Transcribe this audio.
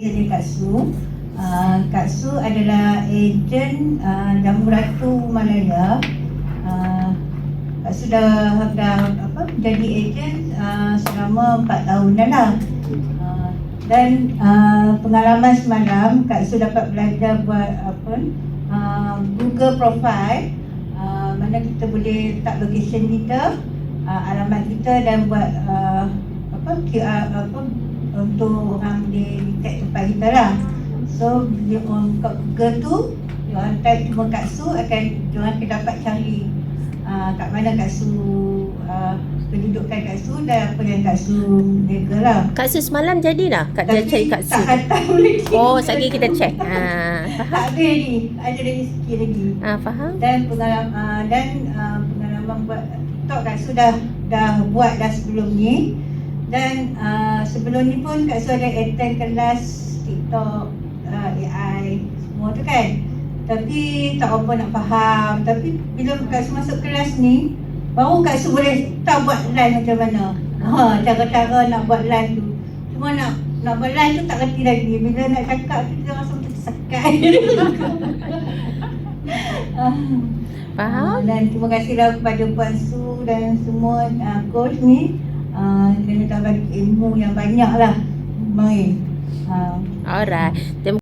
Jadi Kak Su, uh, Kak Su adalah ejen uh, Jamu Ratu Malaya. Uh, Kak Su dah, dah apa, jadi ejen uh, selama 4 tahun dah lah. Uh, dan uh, pengalaman semalam Kak Su dapat belajar buat apa uh, Google profile uh, mana kita boleh letak location kita, uh, alamat kita dan buat uh, apa QR apa untuk orang boleh detect tempat kita lah. So bila orang buka Google tu, dia orang type cuma Kak Su akan dia orang akan dapat cari uh, kat mana Kak Su uh, kedudukan Kak Su dan apa yang Kak Su jaga lah. Kak Su semalam jadi dah Kak dia cari Kak Su. tak hantar lagi. Oh, sekali kita check. Ha, Tak ada lagi. Ada lagi sikit lagi. Ha, faham? Dan pengalaman uh, dan uh, pengalaman buat TikTok Kak Su dah dah buat dah sebelum ni. Dan uh, sebelum ni pun Kak Su ada attend kelas TikTok uh, AI semua tu kan. Tapi tak apa nak faham. Tapi bila Kak Su masuk kelas ni baru Kak Su boleh tahu buat live macam mana. Ha, cara-cara nak buat live tu. Cuma nak nak buat live tu tak reti lagi. Bila nak cakap tu kita rasa macam tersekat. Ah. Faham? Ah, dan terima kasihlah kepada Puan Su dan semua uh, coach ni uh, bagi ilmu yang banyak lah. Baik. Uh, Alright.